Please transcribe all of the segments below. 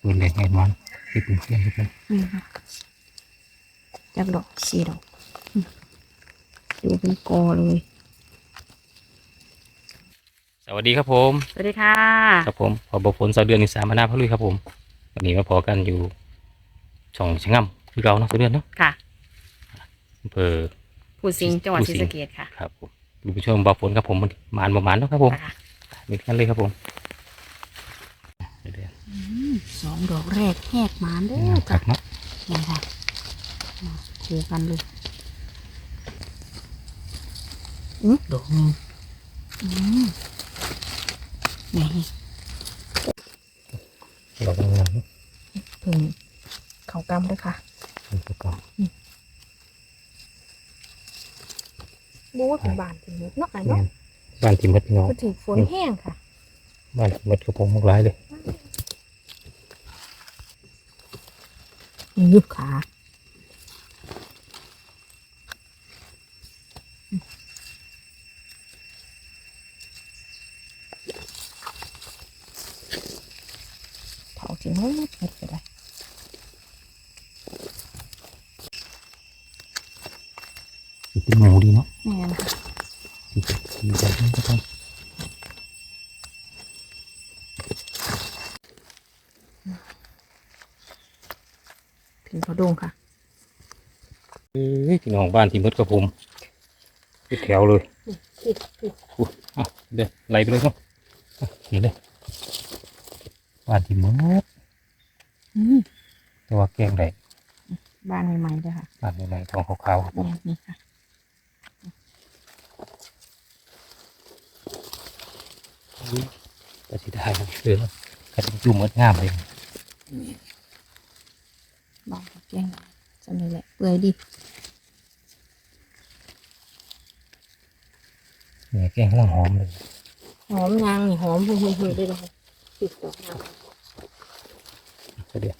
ปืนเหล็กไงมันที่ปืนเพื่อนทุกคนนี่ค่ะจักดอกสี่ดอกอืมดูเป็นกอเลย สวัสดีครับผม สวัสดีค่ะ ครับผมพอบฝนสาวเดือนอีสานมาหน้าพระลุยครับผม วันนี้มาพอกันอยู่ช่องชะง่ำคือเราเนาะสาวเดือนเนาะ ค่ะอำเภอผู้สิงห์จังหวัดผู้ศรีสิงห์สะเกษค่ะ ครับผมดูผู้ชมบ่ฝนครับผมมานประมาณเนาะครับผมค่ะมีกันเลยครับผมเดือนอืม สองดอกแรกแหกหมานเด้งาอมคัจ้ะกเนาะนี่ค่ะมาคู่กันเลยอือดอกนึงอืมนี่ดอกงามเพิ่งเขากำเลยค่ะๆประกอบบู๊เป็นบานเป็นมุกเนาะค่ะแม่เนาะนบ้านที่มดพี่น้องก็ถึงฝนแห้งค่ะบ้านที่มดกระผมมากหลายเลย ยุบขาเผาถึงห้องมัดก็ได้สิเป็นหมูดีเนาะแม่นค่ะ สิดีใจนี่ก็ต้อง ถึงเขาโดงค่ะ เอ้ย พี่น้องบ้านที่มดกระผมเป็นแถวเลยปิดปิดอู้อะเดี๋ยวไล่ไปเลยครับอะนี่เลยบ้านที่มดอืมแต่ว่าแกงได้บ้านใหม่ๆด้วยค่ะบ้านใหม่ๆทองขาวๆครับผมแม่นี่ค่ะอุ้ยก็สิได้ครับเออกระดิ่งจุ่มมดงามเลยบ้านกับแกงสำเร็จแหละเปื่อยดี เนี่ยแกงกำลังหอมเลยหอมยางนี่หอมหุ่ยๆเลยนะคะติดดอกยางก็เดี๋ยว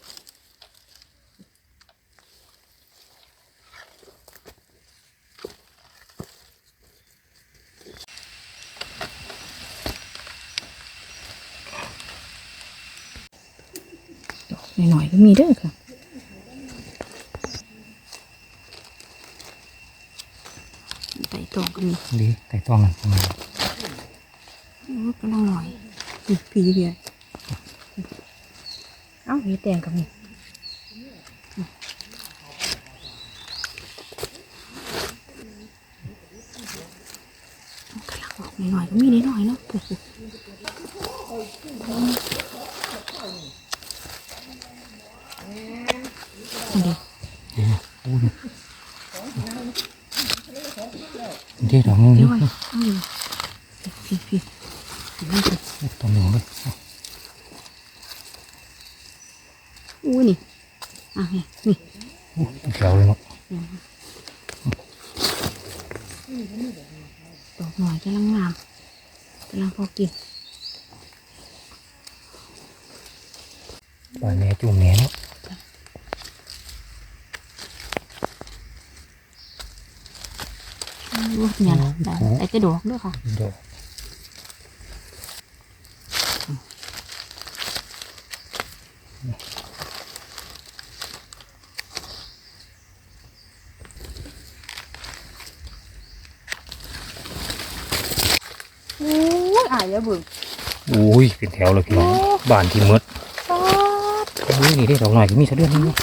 หน่อยๆก็มีเด้อค่ะใส่ ตองก็มีดีไก่ต้องมันประมาณโอ้กำลังหน่อยปีปีเดียวเอ้ามีแตงกับมีกำลังออกหน่อยๆก็มีนิดหน่อยเนาะปุ๊บอันนี้ อู้ดู ดีดอกนึงเดี๋นี่ยวไว้เอาอยู่พี่พี่นี่ค่ะตรงหนึ่งเลย อู้นี่อะนี่นี่ อู้แถวเลยเนาะ ดอกหน่อยกำลังงามกำลังพอกิน บ้านแหน่จุ่มแหน่เนาะ อู้เนี่ยนะได้ไอ้กระ ดอกด้วยค่ะดอกอู้อายแล้วเบิ่งอุ้ย เป็นแถวเลยพี่น้องบ้านที่มดป๊าดอุ้ยนี่ได้ดอกหน่อยก็มีสะเดือนนึงเนาะ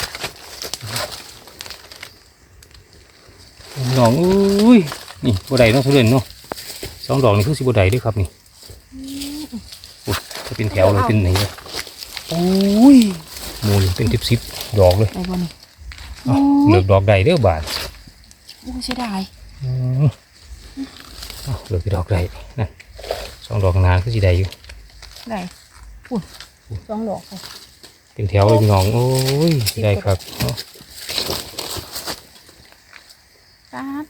น้องอุ้ย นี่บัวใดเนาะสะเดือนเนาะ สองดอกนี่คือสิบัวใดด้วยครับนี่อุ้ยจะเป็นแถวเลยเป็นไหนเลยอุ้ยหมูนี่เป็นสิบสิบดอกเลยได้บ่นี่อ้าวเหลือกดอกใดเด้อบาทอู้เสียดายอืมอ้าวเหลือกดอกใดนั่นสองดอกข้างหนาคือสิใดอยู่ได้อุ้ยสองดอกค่ะเป็นแถวเลยพี่น้องโอ้ยได้ครับเนาะป๊าด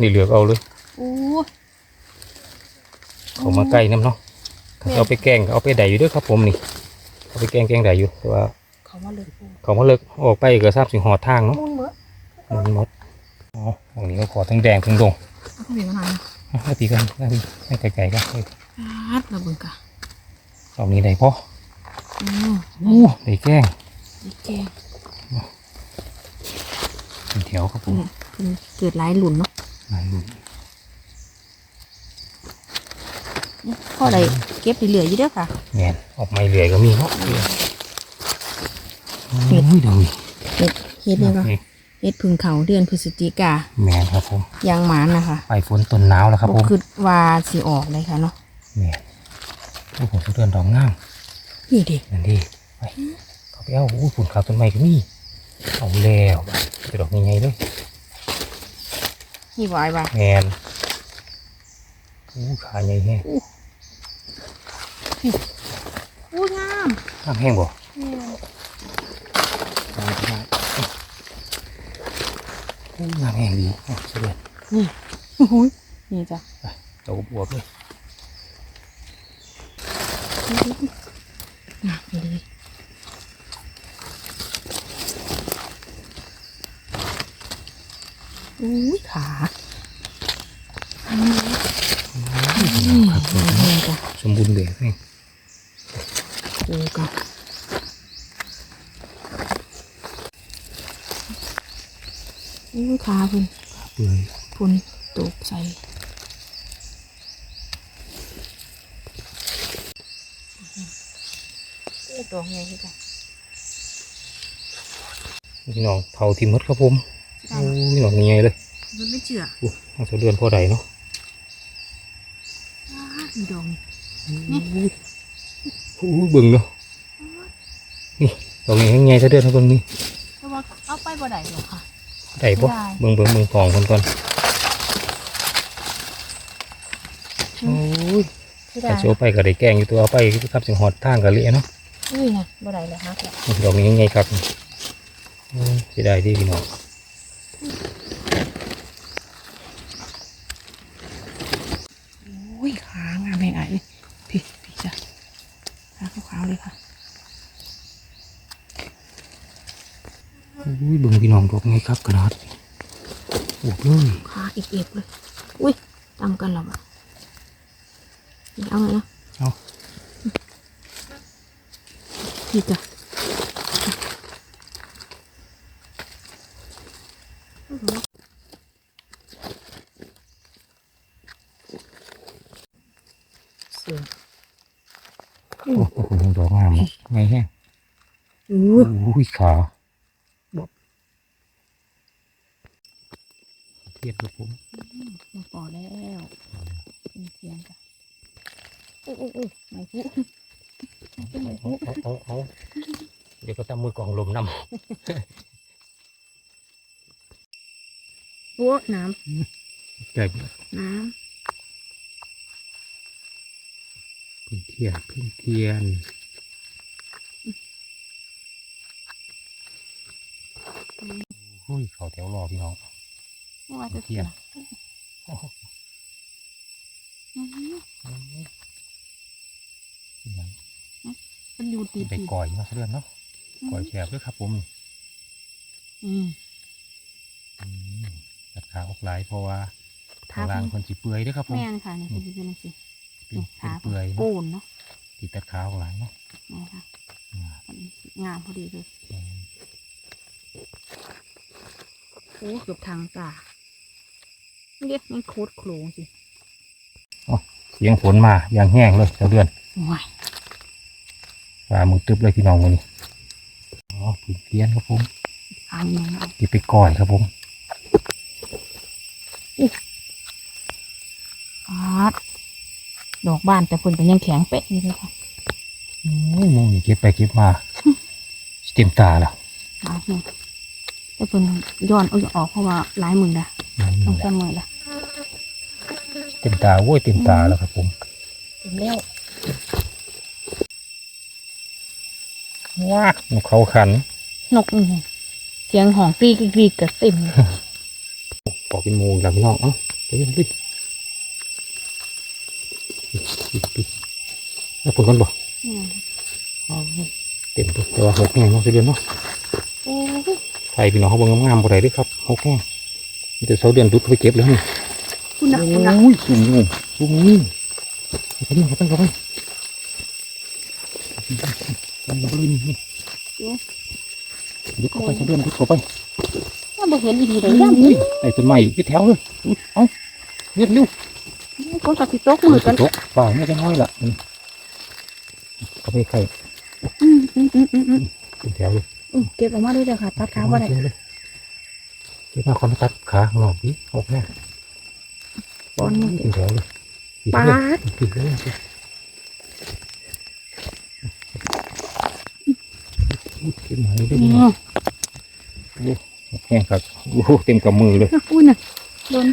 นี่เหลือกเอาเลยอู้ เขามาใกล้น้ำเนาะถ้าเอาไปแกงก็เอาไปใดอยู่เด้วยครับผมนี่เอาไปแกงแกงใดอยู่แต่ว่าเขามาเลยอู้เขามาเลิกออกไปก็ทราบสิหอดทางเนาะมุนเหมือมันหมดอ๋อตรงนี้ก็ขอทั้งแดงทั้งดงเอาไปมาหน่อยนะอะเอาตีกันได้ให้ไกลๆกันเฮ้ยป๊าดระเบิ่งกะรอบนี้ได้พออ๋อโอ้ได้แกล้งแกงเป็นแถวครับผมเพิ่นเกิดหลายหลุนเนาะหลายลูก พ่อใดเก็บเหลือๆอยู่เด้อค่ะแงนออกไม่เหลือยก็มีเนาะเห็ดโอ้ยเดี๋ยวนี้เฮ็ดเฮ็ดนี่ก็เฮ็ดพึ่งเขาเดือนพฤศจิกาแมนครับผมยางหมานนะคะไปฝนต้นหนาวแล้วครับผมคือว่าสิออกเลยค่ะเนาะแมนโอ้ผมสุดเดือนดอกงามนี่ดินั่นดิไปเขาไปเอาโอ้ยฝุ่นขาวต้นไม้ก็มีเอาแล้วจะดอกยังไงเลยนี่บ่อายว่าแมนโอ้ ขาใหญ่แห้งอู้งามข้ามแห้งบ่โอ้ยงามแห้งดีอะสุดเดือนนี่อุ้ยนี่จ้ะเจ้าบวบเลยงามเลยอุ้ยขานี่งามเลยจ้ะ สมบูรณ์แบบนี่ ดูกันอุ้ยขาเพิ่นเปื่อยพุ่นตกใส่ดอกใหญ่ที่จ้ะพี่น้องเผาทิมมดครับผมโอ้ยดอกยังไงเลยมันไม่เชื่อโอ้ยสะเดือนพอใดเนาะว้ามีดอกนี่โอ้ยเบิ่งเนาะนี่ดอกยังไงสะเดือนให้เบิ่งนี่แต่ว่าเอาไปบ่ได้หรอกค่ะได้ปะได้เบิ่งเบิ่งเบิ่งกล่องคนก่อนโอ้ยที่ได้ถ้าโชว์ไปก็ได้แกล้งอยู่ตัวเอาไปครับสิงหอดทางกันเละเนาะอุ้ยนะบ่ได้เลยฮักแล้วนี่ดอกนี้ยังไงครับโอ้ยเสิได้ดีพี่น้อง อุ้ยขางามแม่งไอ้เลยพี่พี่จ้ะ ขาขาวๆเลยค่ะโอ้ยเบิ่งพี่น้องดอกไงครับกระดาษโอ้ยขาเอียบๆเลย อุ้ยตำกันแล้วอะนี่เอาไงนะเอาพี่จ้ะเสือ โอ้โหดอกงามเนาะไงแห้ง อู้ โอ้ยขาบบเทียบกับผมมาปอแล้วเป็นเสียงจ้ะอุ้ยอุ้ยอุ้ยไม่พูไม่เอาพูเอาเอาเอาเดี๋ยวก็ตามมือกล่องลมน้โอ้น้ำใหญ่ำน้พึ่งเทียนพึ่งเทียน อ้ยเขาแถวรอพี่น้องำไม่ว่าจะเทียนมันอยู่ติดไปก่อยเนาะเรื่อนเนาะก่อยแฉบด้วยครับผมอืมอืมตัดขาออกหลายเพราะว่าทัทางบล่างคนจีเปื่อยเด้วยครับผมแม่นค่ะนี่คือเป็นสิเป็นนี่เป็นขาเปื่อยโกเนาะนเนาะติดตัดขาออกหลายเนาะนี่ค่ะอ่ามันงามพอดีเลย แม่น โอ้เกือบทางตาเรียกมันโคตรโครงสิเสียงฝนมาอย่างแห้งเลยเจ้าเดือนว้ายฝ่ามือตึบเลยพี่น้องวันนี้อ๋อพึ่งเทียนครับผมอันนี้เอาที่ไปก่อยครับผมอาดดอกบานแต่เพิ่นก็ยังแข็งเป๊ะอยู่เลยค่ะอืมนี่เก็บไปเก็บมาเต็มตาแล้วเอาเนี่ย แต่เพิ่นย้อนเอาออกเพราะว่าหลายมือละต้องจำมือละเต็มตาโว้ยเต็มตาแล้วครับผมเต็มแล้วว้าเขาขัน นกนี่เสียงหองกรีกกรีกกระเต็มเลยปอกเป็นโมงแล้วพี่น้องเอ้าไปยังดิแล้วผลกันบ่เนี่ยเต็มตัวแต่ว่าหกแห้งเนาะเดือนเนาะโอ้ย ไทยพี่น้องเขาเบิ่งงามๆบ่ได้เด้วยครับหกแห้งมีแต่เสาเดือนดุดเขาไปเก็บแล้วนี่คุณนะคุณนะโอ้ยสูงอยู่สูงนี่เข้าไปเข้าไปเข้าไปมันบ่เลยนี่ยึดเข้าไปจะเลื่อนยึดเข้าไปว่าบ่เห็นอีดีเลยอุ้ย่ำยไอ้ต้นไม้ยึดแถวเลยอุ๊ยเอายึดเร็วคนกับสิโต๊กมือกันตกป่าไม่จะน้อยละอืมเข้าไปไข่อืมอืมอืมอืมอืมเป็นแถวเลย อืมเก็บออกมาด้วยเด้อค่ะ ตัดขาบ่ได้เก็บเลยเก็บมาคนตัดขาข้างนอกดิออกแน่เป็นแถวเลยปาดปิดเลยสิเก็บหน่อยได้อืไหมมแห้งครับโอ้โหเต็มกำมือเลยอุ้ยน่ะโดน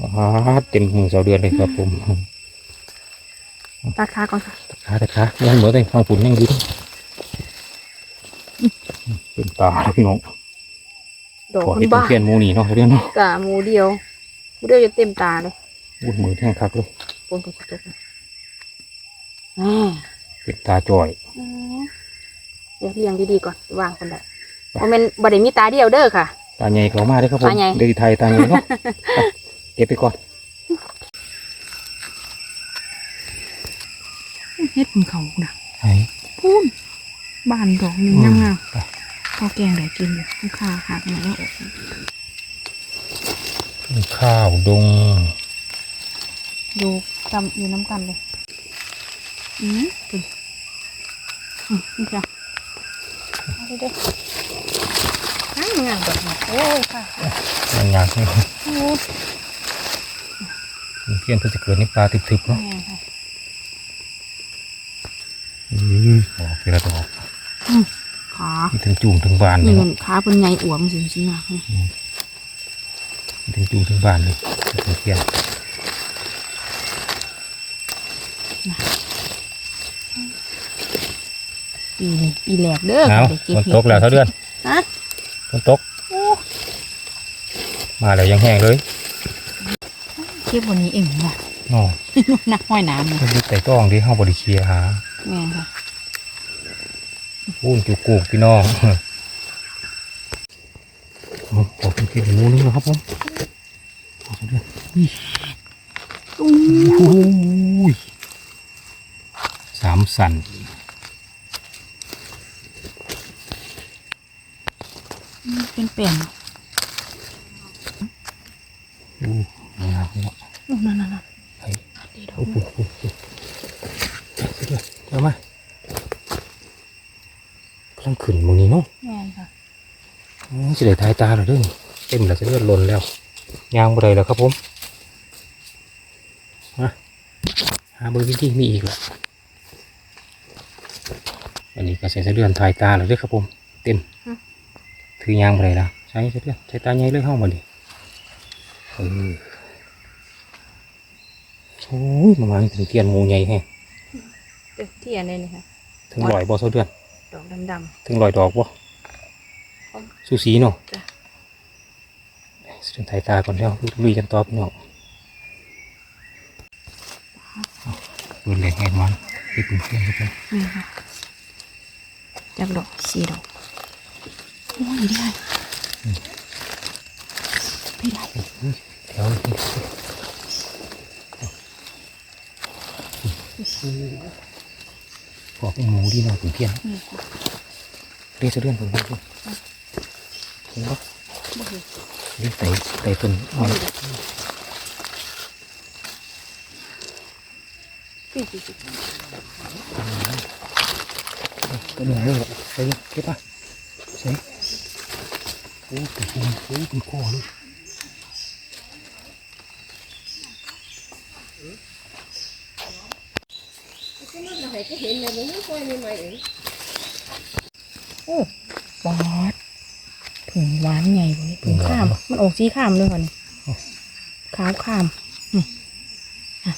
อ่าเต็มมือเสาเดือนเลยครับผม ตัดขาก่อนค่ะ ขาแต่ขายังเหมือนแต่ฟังฝุ่นยังอยืด เป็นตาเลยพี่น้องดอกขอคนให้เป็นบ้าเพี้ยนหมูนี่เนาะเสาเดือนเนาะกะหมูเดียวหมูเดียวจะเต็มตาเลยอุ้ยมือแห้งคักเลยปนกับสิโต๊กเลยอ่าเป็นตาจ่อยอืมเดี๋ยวเรียงดีๆก่อนวางคนได้โมเมนบ่ได้มีตาเดียวเด้อค่ะ ตาใหญ่เขามาได้อครับผมตาใหญ่ เด็กไทยตาใหญ่เนาะไปเก็บไปก่อนเฮ็ดของเขาน่ะ ไอ้พูน บ้านดอกนี่อืมงามไปๆข้าวแกงได้กินอยู่ลูกค้าหักมาแล้วออกข้าวดงดูจำอยู่น้ำกันเลย อืมเป็นอืมนี่จ้ะเอาเด้อๆอ้าวงามดอกนี่โอ้ยค่ะมันยากนี่โอ้ยเพี้ยนเพื่อจะเกิดในปลาทึบๆเนาะแม่ค่ะอือออกไปแล้วดอก ขามีถึงจูงถึงบานเลนี่ยมัเนาะนขาเป็นไงอวมสิสินะมีถึงจูงถึงบานเลยถึงเพี้ยนปีนี้ปีแรกเด้อเอาได้เก็บฝนเห็ดตกแล้วเท่าเดือนฮะฝนตกมาแล้วยังแห้งเลยเก็บวันนี้เองว่ะอ๋อนักห้อยน้ำนะมันมีไต่ต้องที่ห้าบริเคลียร์หาแม่ค่ะ พูนจุกกูกพี่น้องเอาขอเป็นเพี้ยนหมูนึงนะครับผมเอาเถอะเดือนตุ้โอ้ยสามสันเป็นแป้งอู้นี่ครับพี่น้องโอ้นั่นนั่นนั่นไอ้ดีดอก โอ้โหโอ้โหเดี๋ยวเดี๋ยวมากำลังขึ้นมึงนี่เนาะ แม่ค่ะ อ๋อ สิได้ทายตาเหรอเด้อเต็มแล้วจะเลือดหล่นแล้วยางบ่ได้แล้วครับผมมาหาเบอร์วิธีมีอีกแล้วอันนี้ก็ใส่เสะเดือนทายตาแล้วเด้อครับผม เต็มถือยางบ่ได้แล้วใช้เสะเดือนใช้ตาใหญ่เลยห้องมาดิเออโอ้ยมันมาถึงเทียนหมูใหญ่แฮะเด็กเทียนเลยนี่ค่ะถึงลอยบ่เสะเดือนดอกดำถึงลอยดอกบ่ สูสีเนาะจ้ะเส้นไทยตาก่อนแล้วลุยกันต่อพี่น้องปืนเหล็กแหงมันที่ปืนเพื่อนครับผมๆแม่ค่ะจากดอกสี่ดอกโอ้ยได้ไม่ได้แถวนี้บอกเป็นหมูดีหน่อยปืนเพี้ยนแม่ค่ะเรียกเสะเดือนผมดู เห็นปะเรียกไต่ไต่ต้นอ้อยสี่สี่สี่ต้นหนึ่งเลยอะใส่เก็บปะใส่โอ้เป็นปูนโอ้เป็นก้อเลยโอ้บอดผึ่ง หวานใหญ่กว่านี้ผึ่งข้าม มันออกสีข้ามเลยค่ะนี่ขาวข้ามนี่อะ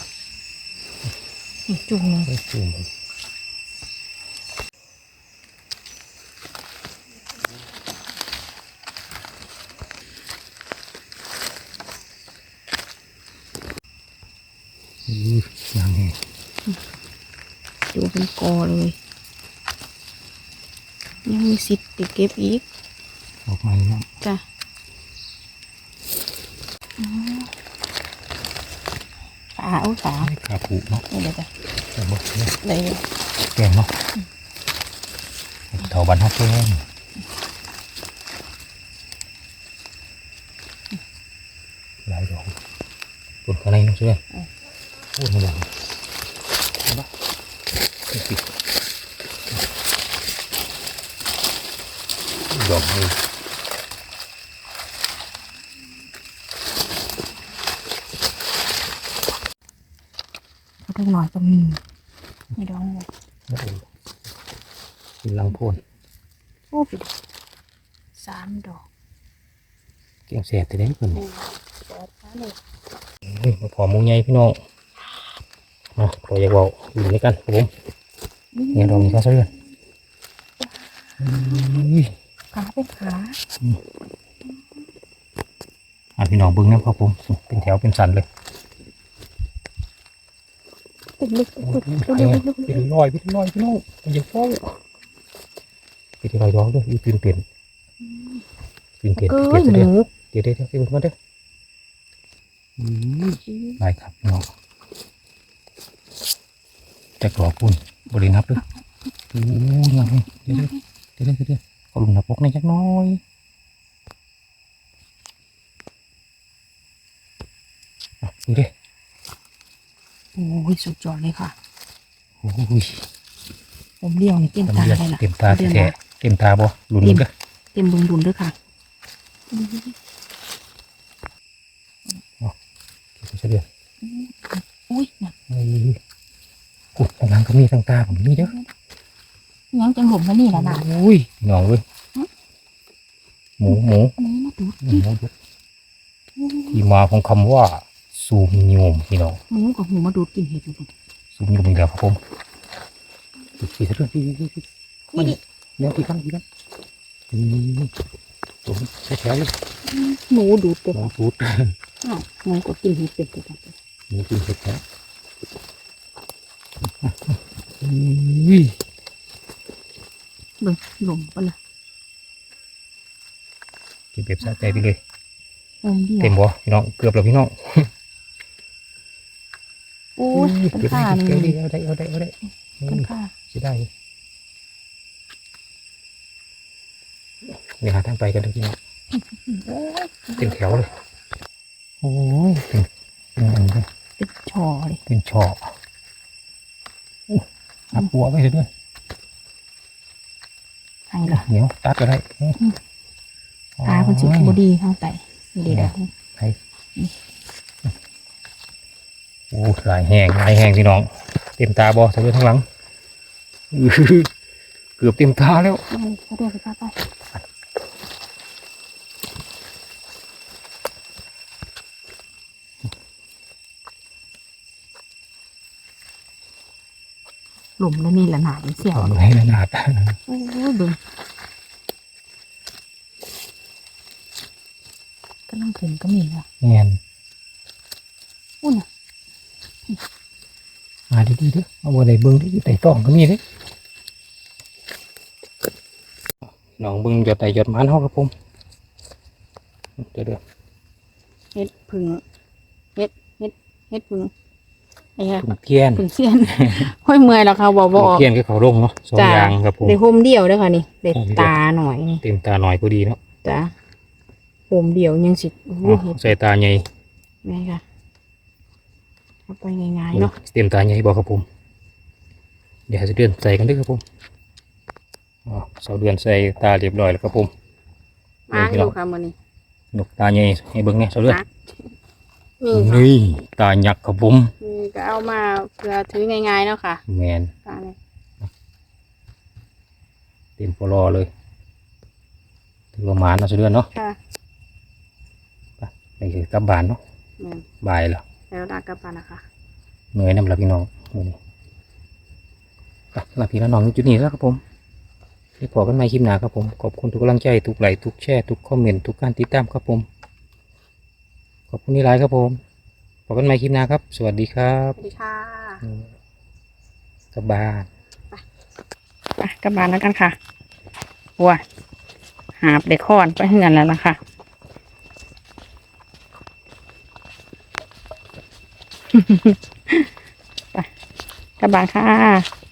นี่จุงหนึงไอ้จุ่มอือยังไงดูเป็นกอเลย ยังมีสิทธิ์ติดเก็บอีก ออกมาเนาะจ้ะขาเอาขาขาผูเนาะนี่เดี๋ยวจ้ะแต่บอกเนี่ยได้อยู่แกงเนาะเถาบันฮักแกงหลายดอกปนข้างในน้องเชื่อโอ้ยมันหลังบ้าปิดดอกเลย เขาต้องหน่อย ก็มีไม่ดองเลยโอ้โหกินลังโพนโอ้ปิดสามดอกแกงแสบแต่ได้เพิ่นโอ้แปดสามเลยเฮ้ยมาพอหมูใหญ่พี่น้องมาพออยากบอกอยู่ด้วยกันครับผมเนี่ยดอกนี้ก็ซะเลยอุ้ยขาเป็นขาอะพี่น้องเบิ้งนะครับผมเป็นแถวเป็นสันเลย ตึกลึกโอ้ตึยกเป็นเร็วแถเร็ววเป็นรอยเป็นรอยพี่น้องมันจะฟ้องเป็นรอยดอกด้วยอีเป็นเปลี่ยนเปลี่ยนเปลี่ยนเกิเปลี่ยนนหเดี๋ยวเดี๋ยวเดี๋ยวเดี๋ยวเป็นมาเด้ออืมได้ครับพี่น้องจะกรอบคุณบรินับด้วยโอ้ยยังไงเดี๋ยวเดี๋ยวเดี๋ยวเดี๋ยวเดี๋ยวเขาลุมนับปกในยจักน้อยอะดูดิ โอ้ยสุดยอดเลยค่ะโอ้ยผมเลี้ยวนี่เต็มตาเต็มเลยล่ะเต็มตาเต็มแท้ๆเต็มตาบ่ลุ้นเด้อเต็มดุนดุนๆด้วยค่ะเฉลี่ยอุ้ยน่ะเฮ้ยกุดกำลังก็มีทางตาผมมีเด้อยังจังหลุมมานี่ล่ะนะโอ้ยน้องเว้ยหมูหมูหมูมาดูหมูดุที่มาของคำว่า ซูมโยมพี่น้องหมูกับหมูมาดูดกินเห็ดอยู่ซูมโยมอีกแล้วครับผมสีสะเทือนสีสีสีนี่ดิเดี๋ยวที่ข้างที่ข้างนี่ตัวแถวๆเลยหมูดูดเต็มน้องสูดอ้าวหมูก็กินเห็ดเป็ดกันหมูกินเสร็จแล้วอุ้ยเบิ่งหลุมปะล่ะกินแบบสะใจไปเลยอมเดียวเต็มบ่พี่น้องเกือบแล้วพี่น้องโอ้ย เก็เป็นบได้ข้าเก็บนี่ได้เอาได้เอาได้เอาได้เป็นข้าสิได้นี่หาทางไปกันทุกทีโอ้ยเต็มแถวเลยโอ้ยเป็นเป็นอันนี้เป็นชอเลยเป็นช่ออู้หักบัวไปเลยด้วยไอ้ล่ะเหนียวตัดก็ได้อืมตาคนสิบดีเข้าใจดีเด้อ โอ้หลายแห้งหลายแห้งพี่น้อง เต็มตาบอสะดุดทั้งหลังอื้อหือเกือบเต็มตาแล้วเขาเดินไปข้าไปหลุมแล้วนี่ละหนาดเสียวทำให้นาดโอ้ยเบิ่งก็นั่งถึงก็มีนะเงียน อุ้ยน่ะ มา ดีๆเด้อเอาบัวใดเบิ้งที่อยู่ใต้ต้องก็มีเด้อน้องเบิ้งหยดไตหยดมันเฮาครับผมเดี๋ยวเดี๋ยวเฮ็ดพึ่งเฮ็ดเฮ็ดเฮ็ดพึ่งไอ้ฮะถุงเทียนพึ่งเสียนห้อยเมื่อยแล้วค่ะบอกบถุองกเทียนก็เขาลงเนาะสองจ้ะอย่างครับผมได้โฮมเดียวเด้อค่ะนี่ได้โฮมเดียวตาหน่อยนี่เต็มตาหน่อยพอดีเนาะจ้ะโฮมเดียวยังสิโอ้อ๋อยเฮ็ดใส่ตาใหญ่ไงค่ะเอา ไปง่ายๆเนาะเต็มตาใหญ่บอกครับผม เดี๋ยวจะเดือนใส่กันเด้วยครับผมอ๋อเสาเดือนใส่ตาเรียบร้อยแล้วครับผมมาอยู่ค่ะมื้อนี้นกตาใหญ่ให้เบิ้งเนี่ยเสาเดือนนี่ค่ะนี่ตาหยักครับผมนี่ก็เอามาเพื่อถือง่ายๆเนาะค่ะแมนตาเนี่ยเต็มปลอเลยถือว่าหมานเนาะเสาเดือนเนาะค่ะนี่คือกลับบ้านเนาะแม่นบ่ายแล้ว แล้วลากลับบ้านนะคะเหนื่อยน้ำละพี่น้องมื้อนี้ไปลาพี่ละน้องอยู่จุดนี้แล้วครับผมเดี๋ยวพอกันใหม่คลิปหน้าครับผม ขอบคุณทุกกำลังใจทุกไลค์ทุกแชร์ทุกคอมเมนต์ทุกการติดตามครับผม ขอบคุณที่ไลค์ครับผมพบกันใหม่คลิปหน้าครับ สวัสดีครับสวัสดีค่ะกลับบ้านไปกลับบ้านแล้วกันค่ะว้าหาบเด็กคอนไปเฮือนแล้วล่ะค่ะ ไปกระบบานค่ะ